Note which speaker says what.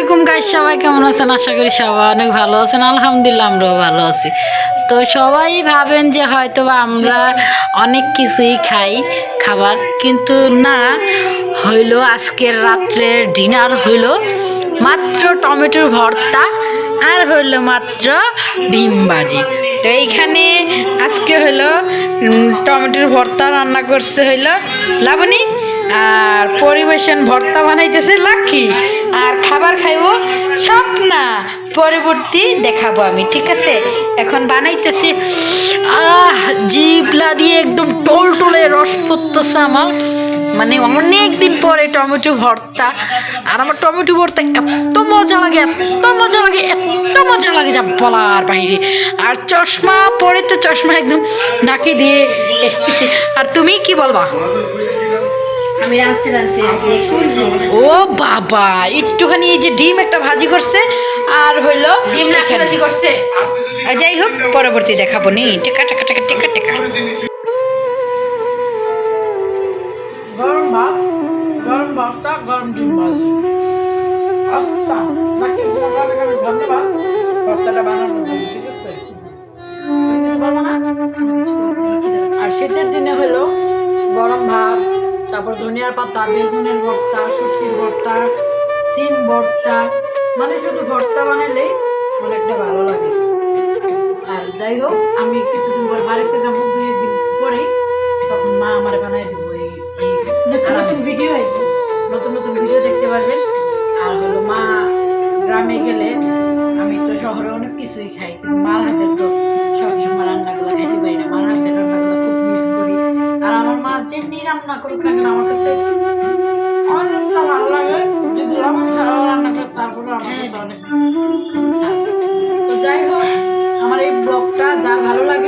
Speaker 1: আলাইকুম গাইস সবাই কেমন আছেন? আশা করি সবাই অনেক ভালো আছেন। আলহামদুলিল্লাহ, আমরাও ভালো আছি। তো সবাই ভাবেন যে হয়তো আমরা অনেক কিছুই খাই খাবার, কিন্তু না, হইল আজকের রাত্রে ডিনার হইল মাত্র টমেটোর ভর্তা আর হইল মাত্র ডিম ভাজি। তো এইখানে আজকে হইল টমেটোর ভর্তা রান্না করছে হইল লাবণী। আর পরিবেশন ভর্তা বানাইতেছে লাকি। আর খাবার খাইবো সব না পরবর্তী দেখাবো আমি, ঠিক আছে? এখন বানাইতেছি। আহ, জিবলা দিয়ে একদম টোল টোলে রস পড়তেছে আমার মানে অনেক দিন পরে টমেটো ভর্তা। আর আমার টমেটো ভর্তা এত মজা লাগে, এত মজা লাগে, এত মজা লাগে যা বলার বাইরে। আর চশমা, পরে তো চশমা একদম নাকি দিয়ে এসতেছি। আর তুমি কি বলবা?
Speaker 2: আমি
Speaker 1: ও বাবা একটুখানি এই যে ডিম একটা ভাজি করছে আর হইল
Speaker 2: ডিম লাখি ভাজি করছে।
Speaker 1: যাই হোক পরবর্তী দেখাবো নি। টেকা টেকা টেকা টেকা টেকা। গরম ভাত গরম ভর্তা গরম ডিম ভাজি। আচ্ছা নাকি ধন্যবাদ। ভর্তাটা বানানোর জন্য ঠিক আছে? কিছু বলব না? আর শীতের দিনে হলো গরম ভাত তারপর ধনিয়ার পাতা বেগুনের ভর্তা শুটকির ভর্তা সিম ভর্তা মানে শুধু ভর্তা বানালেই অনেকটা ভালো লাগে। আর যাই হোক আমি কিছুদিন পরে বাড়িতে যাব দুই একদিন পরেই তখন মা আমার বানাই দিব এই
Speaker 2: নতুন নতুন ভিডিও
Speaker 1: নতুন নতুন ভিডিও দেখতে পারবেন। আর হলো মা গ্রামে গেলে আমি তো শহরে অনেক কিছুই খাই কিন্তু মার হাতের যেমনি রান্না করুক না কেন আমার কাছে অনেকটা ভালো লাগে। যদি লবণ ছাড়াও রান্না করে তারপরে আমার কাছে অনেক তো যাই হোক আমার এই ব্লগটা যার ভালো লাগে